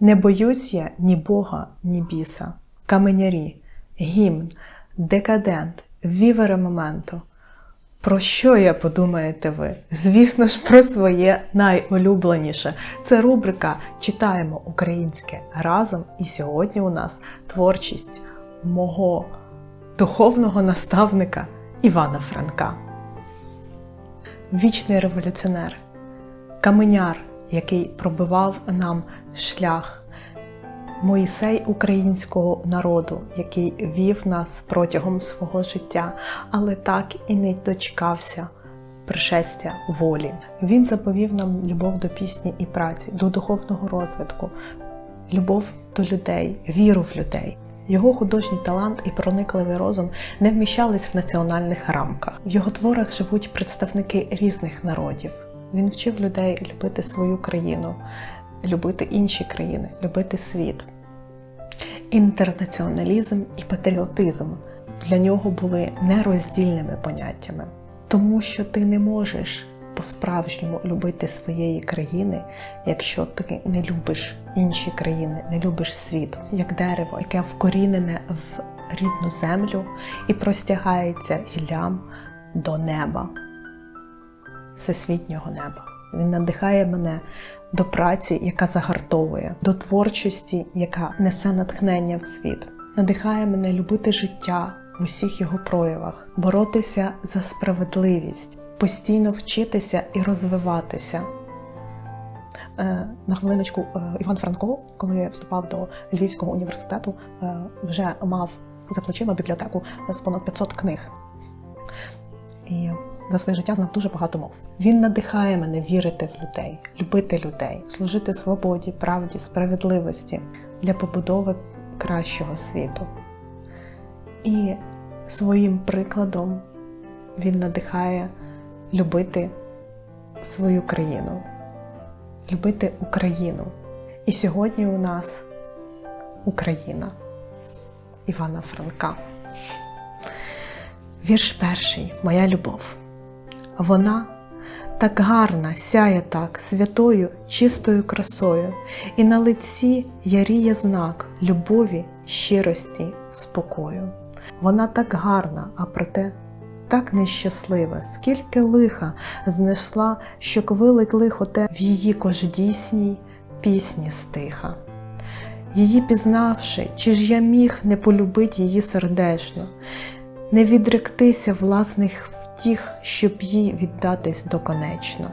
Не боюсь я ні Бога, ні біса. Каменярі, гімн, декадент, вівере моменту. Про що я подумаєте ви? Звісно ж, про своє найулюбленіше. Це рубрика Читаємо українське разом. І сьогодні у нас творчість мого духовного наставника Івана Франка. Вічний революціонер, каменяр, який пробивав нам шлях. Моїсей українського народу, який вів нас протягом свого життя, але так і не дочекався пришестя волі. Він заповів нам любов до пісні і праці, до духовного розвитку, любов до людей, віру в людей. Його художній талант і проникливий розум не вміщались в національних рамках. В його творах живуть представники різних народів. Він вчив людей любити свою країну, любити інші країни, любити світ. Інтернаціоналізм і патріотизм для нього були нероздільними поняттями, тому що ти не можеш по-справжньому любити своєї країни, якщо ти не любиш інші країни, не любиш світ, як дерево, яке вкорінене в рідну землю і простягається гіллям до неба, всесвітнього неба. Він надихає мене до праці, яка загартовує, до творчості, яка несе натхнення в світ, надихає мене любити життя в усіх його проявах, боротися за справедливість, постійно вчитися і розвиватися. Е, На хвилиночку е, Іван Франко, коли вступав до Львівського університету, е, вже мав за плечима бібліотеку з понад 500 книг. І за своє життя знав дуже багато мов. Він надихає мене вірити в людей, любити людей, служити свободі, правді, справедливості для побудови кращого світу. І своїм прикладом він надихає любити свою країну, любити Україну. І сьогодні у нас Україна Івана Франка. Вірш перший Моя любов. Вона так гарна, сяє так святою, чистою красою, і на лиці яріє знак любові, щирості, спокою. Вона так гарна, а проте так нещаслива, скільки лиха знесла, що квилить лихо те в її кождісній пісні стиха. Її пізнавши, чи ж я міг не полюбить її сердечно, не відректися власних втіх, щоб їй віддатись доконечно.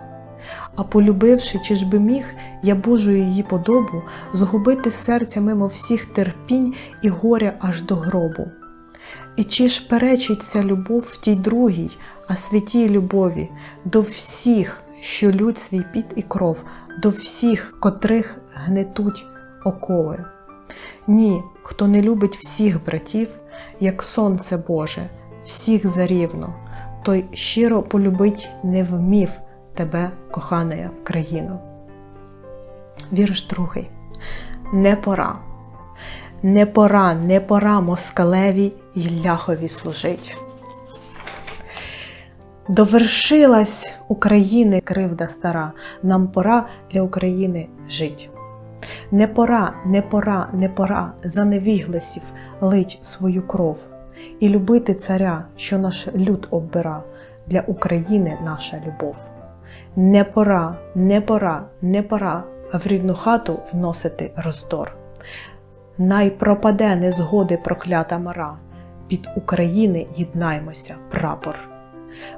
А полюбивши, чи ж би міг я Божу її подобу згубити серця мимо всіх терпінь і горя аж до гробу. І чи ж перечить ця любов в тій другій, а святій любові, до всіх, що лють свій піт і кров, до всіх, котрих гнетуть окови? Ні, хто не любить всіх братів, як сонце Боже, всіх зарівно, той щиро полюбить не вмів тебе, кохана в країну. Вірш другий. Не пора. Не пора, не пора москалеві й ляхові служить. Довершилась України кривда стара, нам пора для України жить. Не пора, не пора, не пора за невігласів лить свою кров і любити царя, що наш люд оббира, для України наша любов. Не пора, не пора, не пора в рідну хату вносити роздор. Най пропаде незгоди проклята мара, під України єднаймося, прапор.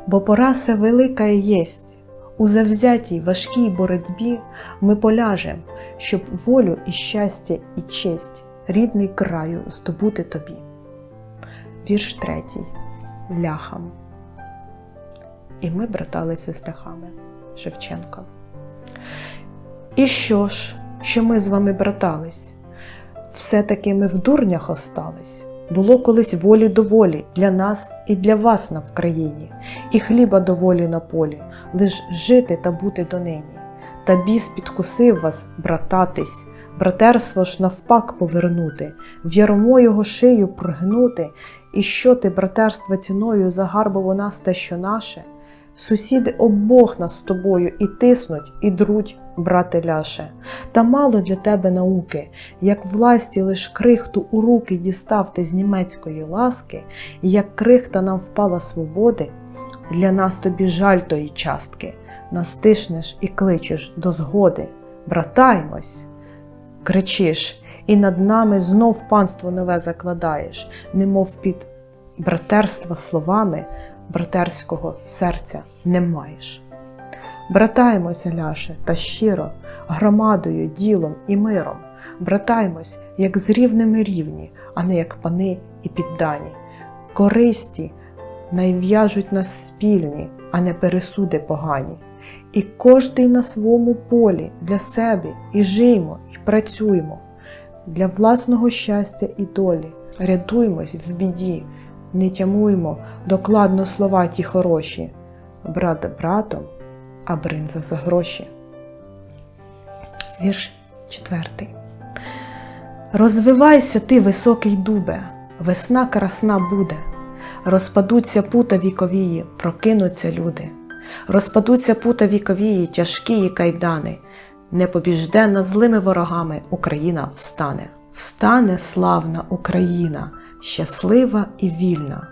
Бо пора се велика і єсть, у завзятій важкій боротьбі ми поляжем, щоб волю і щастя, і честь рідний краю здобути тобі. Вірш третій. Ляхам. І ми браталися з ляхами. Шевченко. І що ж, що ми з вами братались? Все-таки ми в дурнях остались. Було колись волі доволі для нас і для вас на Вкраїні, і хліба доволі на полі, лиш жити та бути донині. Та біс підкусив вас, брататись, братерство ж навпак повернути, в ярмо його шию прогнути, і що ти братерства ціною загарбав у нас те, що наше, Сусіди обох нас з тобою і тиснуть, і друуть, брате ляше. Та мало для тебе науки, як власті лиш крихту у руки дістав ти з німецької ласки, і як крихта нам впала свободи, для нас тобі жаль тої частки, нас тишнеш і кличеш до згоди. Братаймось, кричиш, і над нами знов панство нове закладаєш, немов під братерства словами братерського серця не маєш. Братаймося, ляше, та щиро, громадою, ділом і миром. Братаймось, як з рівними рівні, а не як пани і піддані. Користі найв'яжуть нас спільні, а не пересуди погані. І кожний на своєму полі для себе і жиймо, і працюємо для власного щастя і долі. Рятуймось в біді, не тямуймо докладно слова ті хороші. Брат братом, а бринза за гроші. Вірш четвертий. Розвивайся ти, високий дубе, весна красна буде, розпадуться пута віковії, прокинуться люди, розпадуться пута віковії, тяжкі кайдани, непобіжденна злими ворогами Україна встане. Встане славна Україна, щаслива і вільна,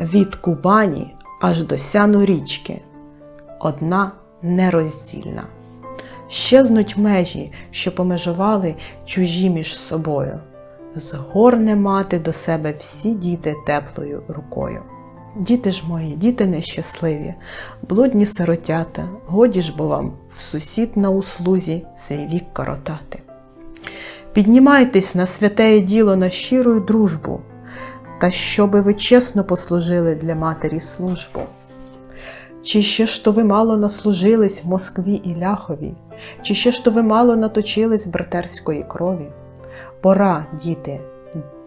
від Кубані аж до сяну річки, одна нероздільна. Щезнуть межі, що помежували чужі між собою, згорне мати до себе всі діти теплою рукою. Діти ж мої, діти нещасливі, блудні сиротята, годі ж бо вам в сусід на услузі сей вік коротати. Піднімайтесь на святеє діло на щиру дружбу, та щоби ви чесно послужили для матері службу. Чи ще ж то ви мало наслужились в Москві і Ляхові, чи ще ж то ви мало наточились братерської крові? Пора, діти,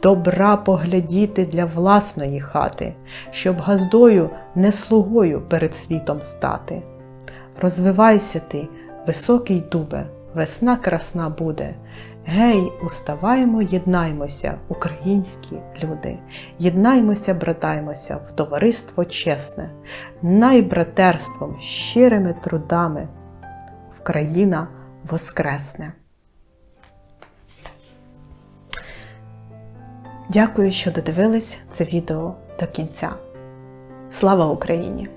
добра поглядіти для власної хати, щоб газдою не слугою перед світом стати. Розвивайся ти, високий дубе, весна красна буде. Гей, уставаймо, єднаймося, українські люди, єднаймося, братаймося в товариство чесне, найбратерством, щирими трудами Вкраїна воскресне. Дякую, що додивились це відео до кінця. Слава Україні!